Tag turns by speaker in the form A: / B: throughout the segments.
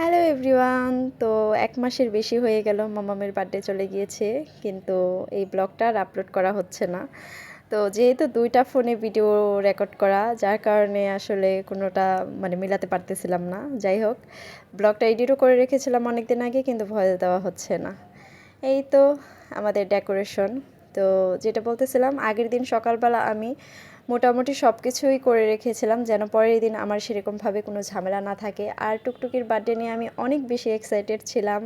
A: Hello everyone তো এক মাসের বেশি হয়ে গেল মামামের বার্থডে চলে গিয়েছে, কিন্তু এই ব্লগটা আর আপলোড করা হচ্ছে না। তো যেহেতু দুইটা ফোনে ভিডিও রেকর্ড করা, যার কারণে আসলে কোনোটা মানে মিলাতে পারতেছিলাম না। যাই হোক ব্লগটা এডিটও করে রেখেছিলাম অনেক দিন আগে, কিন্তু ভয় দেওয়া হচ্ছে না। এই তো আমাদের ডেকোরেশন তো যেটা বলতেছিলাম, আগের দিন সকালবেলা আমি মোটামুটি সব কিছুই করে রেখেছিলাম যেন পরের দিন আমার সেরকমভাবে কোনো ঝামেলা না থাকে। আর টুকটুকির বার্থডে নিয়ে আমি অনেক বেশি এক্সাইটেড ছিলাম।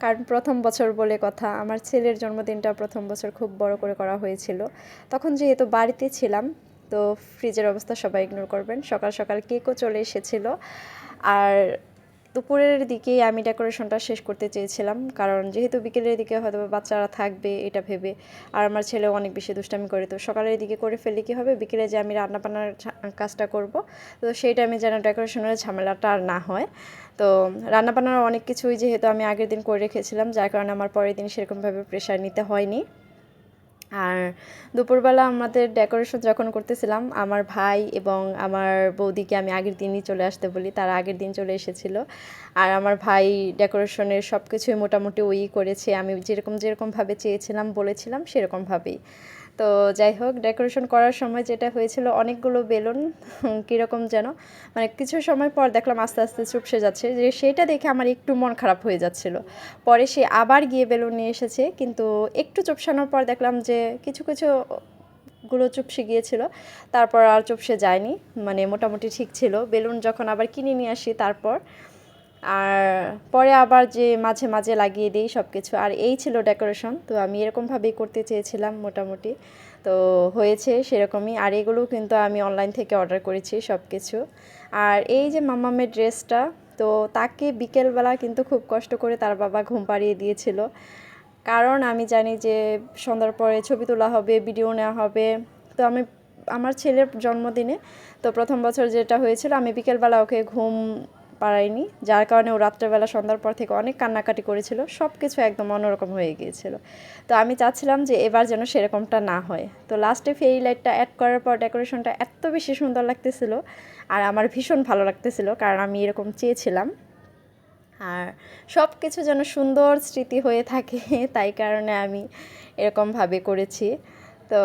A: কারণ প্রথম বছর বলে কথা, আমার ছেলের জন্মদিনটা প্রথম বছর খুব বড় করে করা হয়েছিল। তখন যেহেতু বাড়িতে ছিলাম, তো ফ্রিজের অবস্থা সবাই ইগনোর করবেন। সকাল সকাল কেকও চলে এসেছিল। আর দুপুরের দিকেই আমি ডেকোরেশনটা শেষ করতে চেয়েছিলাম। কারণ যেহেতু বিকেলের দিকে হয়তো বাচ্চারা থাকবে, এটা ভেবে। আর আমার ছেলেও অনেক বেশি দুষ্টামি করে। তো সকালের দিকে করে ফেললে কী হবে? বিকেলে যে আমি রান্না বান্নার কাজটা করব, তো সেই টাইমে যেন ডেকোরেশনের ঝামেলাটা আর না হয়। তো রান্না রান্নাবান্নার অনেক কিছুই যেহেতু আমি আগের দিন করে রেখেছিলাম, যার কারণে আমার পরের দিন সেরকমভাবে প্রেশার নিতে হয়নি। আর দুপুরবেলা আমাদের ডেকোরেশন যখন করতেছিলাম, আমার ভাই এবং আমার বৌদিকে আমি আগের দিনই চলে আসতে বলি, তারা আগের দিন চলে এসেছিল। আর আমার ভাই ডেকোরেশনের সব কিছুই মোটামুটি ওই করেছে, আমি যেরকম যেরকমভাবে চেয়েছিলাম, বলেছিলাম সেরকমভাবেই। তো যাই হোক ডেকোরেশন করার সময় যেটা হয়েছিল, অনেকগুলো বেলুন, কীরকম যেন মানে কিছু সময় পর দেখলাম আস্তে আস্তে চুপসে যাচ্ছে। যে সেটা দেখে আমার একটু মন খারাপ হয়ে যাচ্ছিল। পরে সে আবার গিয়ে বেলুন নিয়ে এসেছে, কিন্তু একটু চুপসানোর পর দেখলাম যে কিছু কিছু গুলো চুপসে গিয়েছিল। তারপর আর চুপসে যায়নি মানে মোটামুটি ঠিক ছিল। বেলুন যখন আবার কিনে নিয়ে আসি, তারপর আর পরে আবার যে মাঝে মাঝে লাগিয়ে দিই সব কিছু আর এই ছিল ডেকোরেশন তো আমি এরকমভাবেই করতে চেয়েছিলাম মোটামুটি। তো হয়েছে সেরকমই, আর এগুলোও কিন্তু আমি অনলাইন থেকে অর্ডার করেছি সব কিছু আর এই যে মামামের ড্রেসটা তো তাকে বিকেলবেলা কিন্তু খুব কষ্ট করে তার বাবা ঘুম পাড়িয়ে দিয়েছিল। কারণ আমি জানি যে সন্ধ্যার পরে ছবি তোলা হবে ভিডিও নেওয়া হবে। তো আমি, আমার ছেলের জন্মদিনে তো প্রথম বছর যেটা হয়েছিল, আমি বিকেলবেলা ওকে ঘুম পারাইনি যার কারণে ও রাত্রেবেলা সন্ধ্যার পর থেকে অনেক কান্নাকাটি করেছিল সব কিছু একদম অন্যরকম হয়ে গিয়েছিল। তো আমি চাচ্ছিলাম যে এবার যেন সেরকমটা না হয়। তো লাস্টে ফেরি লাইটটা অ্যাড করার পর ডেকোরেশনটা এত বেশি সুন্দর লাগতেছিল আর আমার ভীষণ ভালো লাগতেছিল, কারণ আমি এরকম চেয়েছিলাম। আর সব কিছু যেন সুন্দর স্মৃতি হয়ে থাকে, তাই কারণে আমি এরকমভাবে করেছি। তো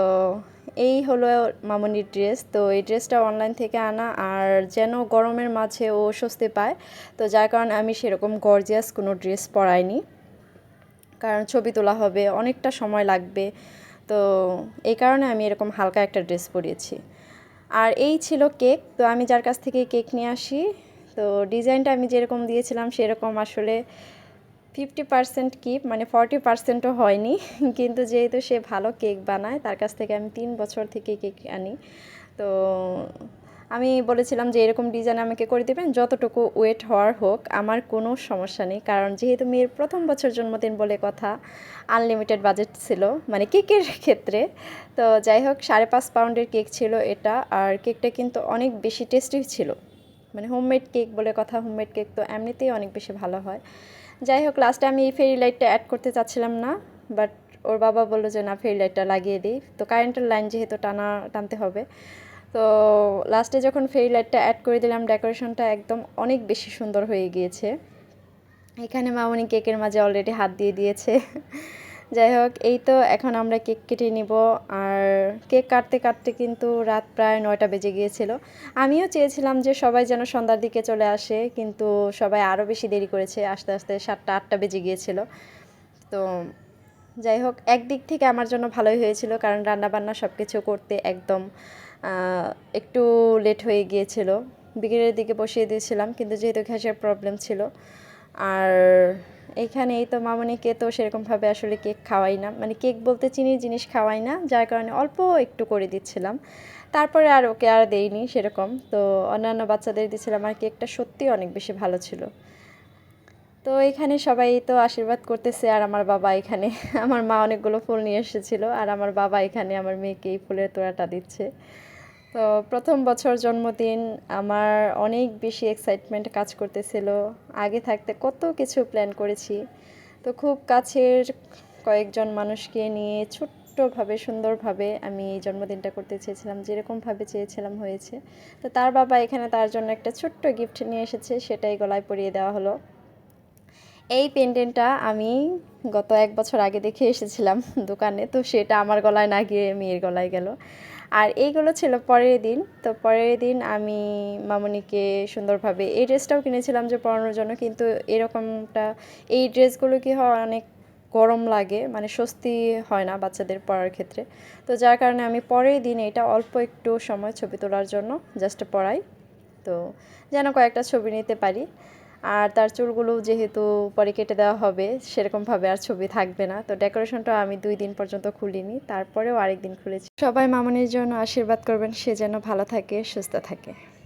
A: এই হলো মামনির ড্রেস। তো এই ড্রেসটা অনলাইন থেকে আনা আর যেন গরমের মাঝে ও স্বস্তি পায়। তো যার কারণে আমি সেরকম গর্জিয়াস কোনো ড্রেস পরাইনি। কারণ ছবি তোলা হবে, অনেকটা সময় লাগবে। তো এই কারণে আমি এরকম হালকা একটা ড্রেস পরিয়েছি। আর এই ছিল কেক। তো আমি যার কাছ থেকে কেক নিয়ে আসি। তো ডিজাইনটা আমি যেরকম দিয়েছিলাম সেরকম আসলে ফিফটি পার্সেন্ট কিপ মানে ফর্টি পার্সেন্টও হয়নি, কিন্তু যেহেতু সে ভালো কেক বানায়, তার কাছ থেকে আমি তিন বছর থেকে কেক আনি। তো আমি বলেছিলাম যে এরকম ডিজাইন আমাকে করে দেবেন, যতটুকু ওয়েট হওয়ার হোক, আমার কোনো সমস্যা নেই। কারণ যেহেতু মেয়ের প্রথম বছর জন্মদিন বলে কথা আনলিমিটেড বাজেট ছিল মানে কেকের ক্ষেত্রে। তো যাই হোক, সাড়ে পাঁচ পাউন্ডের কেক ছিল এটা, আর কেকটা কিন্তু অনেক বেশি টেস্টি ছিল। মানে হোমমেড কেক বলে কথা হোমমেড কেক তো এমনিতেই অনেক বেশি ভালো হয়। যাই হোক লাস্টে আমি এই ফেরি লাইটটা অ্যাড করতে চাচ্ছিলাম না বাট ওর বাবা বলল যে, না ফেরি লাইটটা লাগিয়ে দিই। তো কারেন্টের লাইন যেহেতু টানা, টানতে হবে। তো লাস্টে যখন ফেরি লাইটটা অ্যাড করে দিলাম ডেকোরেশনটা একদম অনেক বেশি সুন্দর হয়ে গিয়েছে। এখানে মামনি কেকের মাঝে অলরেডি হাত দিয়ে দিয়েছে। যাই হোক এই তো এখন আমরা কেক কেটে নিব। আর কেক কাটতে কাটতে কিন্তু রাত প্রায় নয়টা বেজে গিয়েছিল। আমিও চেয়েছিলাম যে সবাই যেন সন্ধ্যার দিকে চলে আসে, কিন্তু সবাই আরও বেশি দেরি করেছে। আস্তে আস্তে সাতটা, আটটা বেজে গিয়েছিল। তো যাই হোক একদিক থেকে আমার জন্য ভালোই হয়েছিল, কারণ রান্নাবান্না সব কিছু করতে একদম একটু লেট হয়ে গিয়েছিল। বিকেলের দিকে বসিয়ে দিয়েছিলাম, কিন্তু যেহেতু গ্যাসের প্রবলেম ছিল। আর এইখানে এই তো মামনিকে তো সেরকমভাবে আসলে কেক খাওয়াই না। মানে কেক বলতে চিনির জিনিস খাওয়াই না, যার কারণে অল্প একটু করে দিচ্ছিলাম। তারপরে আর ওকে আর দেইনি সেরকম। তো অন্যান্য বাচ্চাদের দিচ্ছিলাম আর কেকটা সত্যি অনেক বেশি ভালো ছিল। তো এখানে সবাই তো আশীর্বাদ করতেছে আর আমার বাবা এখানে। আমার মা অনেকগুলো ফুল নিয়ে এসেছিল আর আমার বাবা এখানে আমার মেয়েকে এই ফুলের তোড়াটা দিচ্ছে। তো প্রথম বছর জন্মদিন আমার অনেক বেশি এক্সাইটমেন্ট কাজ করতেছিল। আগে থাকতে কত কিছু প্ল্যান করেছি। তো খুব কাছের কয়েকজন মানুষকে নিয়ে ছোট্টভাবে, সুন্দরভাবে আমি এই জন্মদিনটা করতে চেয়েছিলাম, যেরকমভাবে চেয়েছিলাম হয়েছে। তো তার বাবা এখানে তার জন্য একটা ছোট্ট গিফট নিয়ে এসেছে, সেটাই গলায় পরিয়ে দেওয়া হলো। এই পেন্ডেন্টটা আমি গত এক বছর আগে দেখে এসেছিলাম দোকানে, তো সেটা আমার গলায় না গিয়ে মেয়ের গলায় গেল। আর এইগুলো ছিল পরের দিন। তো পরের দিন আমি মামনিকে সুন্দরভাবে এই ড্রেসটাও কিনেছিলাম যে পরানোর জন্য, কিন্তু এরকমটা এই ড্রেসগুলো কি হয়, অনেক গরম লাগে মানে স্বস্তি হয় না বাচ্চাদের পরার ক্ষেত্রে। তো যার কারণে আমি পরের দিন এটা অল্প একটু সময় ছবি তোলার জন্য জাস্ট পরাই। তো যেন কয়েকটা ছবি নিতে পারি। আর তার চুলগুলো যেহেতু পরে কেটে দেওয়া হবে, সেরকমভাবে আর ছবি থাকবে না। তো ডেকোরেশনটা আমি দুই দিন পর্যন্ত খুলিনি, তারপরেও আরেকদিন খুলেছি। সবাই মামনির জন্য আশীর্বাদ করবেন, সে যেন ভালো থাকে, সুস্থ থাকে।